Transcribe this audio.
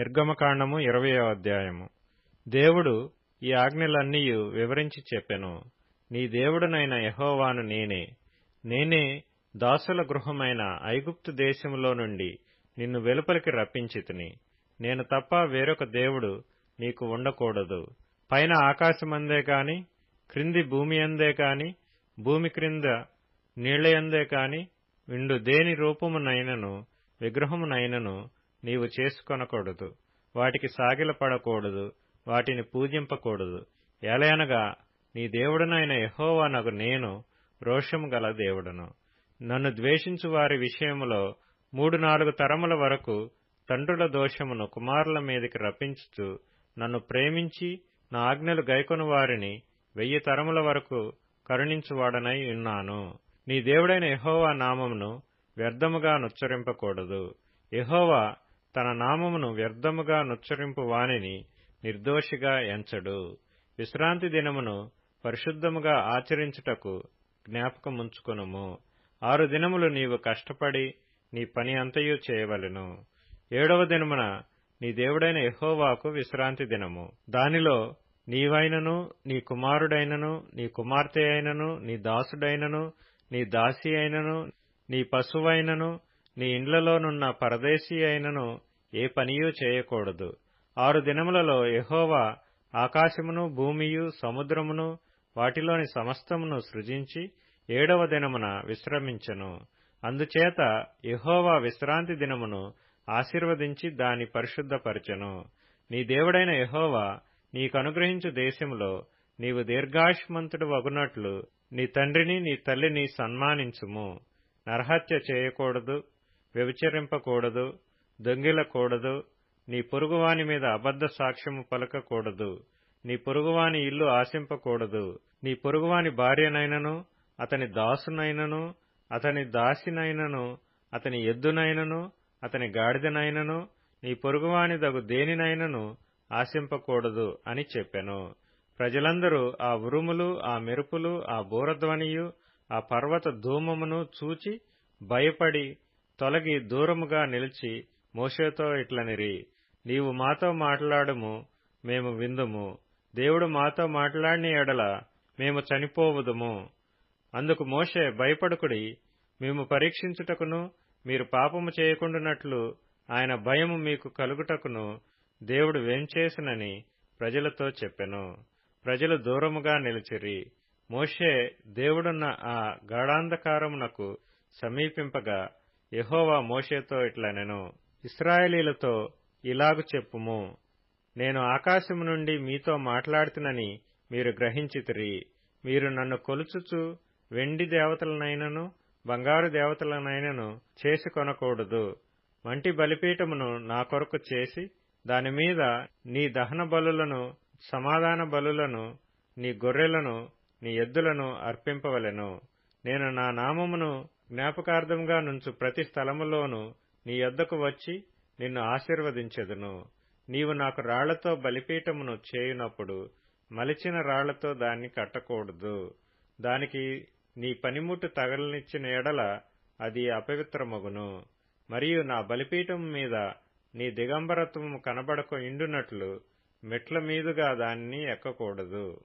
నిర్గమకాండము ఇరవయో అధ్యాయము. దేవుడు ఈ ఆజ్ఞలన్నీయు వివరించి చెప్పెను. నీ దేవుడునైన యహోవాను నేనే. నేనే దాసుల గృహమైన ఐగుప్తు దేశములో నుండి నిన్ను వెలుపలికి రప్పించితిని. నేను తప్ప వేరొక దేవుడు నీకు ఉండకూడదు. పైన ఆకాశమందే కాని క్రింది భూమి అందే కాని భూమి క్రింద నీళ్ళయందే కాని విండు దేని రూపమునైనను విగ్రహమునైనను నీవు చేసుకొనకూడదు. వాటికి సాగిలపడకూడదు వాటిని పూజింపకూడదు. ఎలయనగా నీ దేవుడనైన యహోవానగు నేను రోషము గల దేవుడను. నన్ను ద్వేషించు వారి విషయములో మూడు నాలుగు తరముల వరకు తండ్రుల దోషమును కుమారుల మీదకి రప్పించుతూ నన్ను ప్రేమించి నా ఆజ్ఞలు గైకొను వారిని వెయ్యి తరముల వరకు కరుణించువాడనై ఉన్నాను. నీ దేవుడైన యహోవా నామమును వ్యర్థముగా నుచ్చరింపకూడదు. యహోవా తన నామమును వ్యర్థముగా నుచ్చరింపు వాణిని నిర్దోషిగా ఎంచడు. విశ్రాంతి దినమును పరిశుద్ధముగా ఆచరించుటకు జ్ఞాపకముంచుకొనుము. ఆరు దినములు నీవు కష్టపడి నీ పని అంతయు చేయవలెను. ఏడవ దినమున నీ దేవుడైన ఎహోవాకు విశ్రాంతి దినము. దానిలో నీవైనను నీ కుమారుడైనను నీ కుమార్తె అయినను నీ దాసుడైనను నీ దాసి అయినను నీ పశువైనను నీ ఇండ్లలోనున్న పరదేశీ అయినను ఏ పనియూ చేయకూడదు. ఆరు దినములలో యెహోవా ఆకాశమును భూమియు సముద్రమును వాటిలోని సమస్తమును సృజించి ఏడవ దినమున విశ్రమించెను. అందుచేత యెహోవా విశ్రాంతి దినమును ఆశీర్వదించి దాని పరిశుద్ధపరచెను. నీ దేవుడైన యెహోవా నీకనుగ్రహించు దేశంలో నీవు దీర్ఘాయుష్మంతుడు వగునట్లు నీ తండ్రిని నీ తల్లిని సన్మానించుము. నరహత్య చేయకూడదు వ్యభిచరింపకూడదు దొంగిలకూడదు. నీ పొరుగువాని మీద అబద్ధ సాక్ష్యము పలకకూడదు. నీ పొరుగువాని ఇల్లు ఆశింపకూడదు. నీ పొరుగువాని భార్యనైనను అతని దాసునైనను అతని దాసినైనను అతని ఎద్దునైనను అతని గాడిదనైనను నీ పొరుగువాని దగు దేనినైనను ఆశింపకూడదు అని చెప్పెను. ప్రజలందరూ ఆ ఉరుములు ఆ మెరుపులు ఆ బూరధ్వనియు ఆ పర్వత ధూమమును చూచి భయపడి తొలగి దూరముగా నిలిచి మోషేతో ఇట్లనిరి. నీవు మాతో మాట్లాడము మేము విందుము. దేవుడు మాతో మాట్లాడిన ఎడల మేము చనిపోవుదుము. అందుకు మోషే భయపడుకుడి మేము పరీక్షించుటకును మీరు పాపము చేయకుండానట్లు ఆయన భయము మీకు కలుగుటకును దేవుడు వేంచేసినని ప్రజలతో చెప్పెను. ప్రజలు దూరముగా నిలిచిరి. మోషే దేవుడున్న ఆ గాఢాంధకారమునకు సమీపింపగా యహోవా మోషేతో ఇట్లనెను. ఇస్రాయేలీలతో ఇలాగు చెప్పుము. నేను ఆకాశము నుండి మీతో మాట్లాడుతునని మీరు గ్రహించితిరి. మీరు నన్ను కొలుచుచు వెండి దేవతలనైనను బంగారు దేవతలనైనను చేసి కొనకూడదు. వంటి బలిపీఠమును నా కొరకు చేసి దానిమీద నీ దహన బలులను సమాధాన బలులను నీ గొర్రెలను నీ ఎద్దులను అర్పింపవలెను. నేను నా నామమును జ్ఞాపకార్థంగా నుంచు ప్రతి స్థలములోనూ నీ యొద్దకు వచ్చి నిన్ను ఆశీర్వదించెదను. నీవు నాకు రాళ్ళతో బలిపీఠమును చేయునప్పుడు మలిచిన రాళ్ళతో దాన్ని కట్టకూడదు. దానికి నీ పనిముట్టు తగలనిచ్చిన ఎడల అది అపవిత్రమగును. మరియు నా బలిపీఠం మీద నీ దిగంబరత్వము కనబడక ఇండునట్లు మెట్ల మీదుగా దాన్ని ఎక్కకూడదు.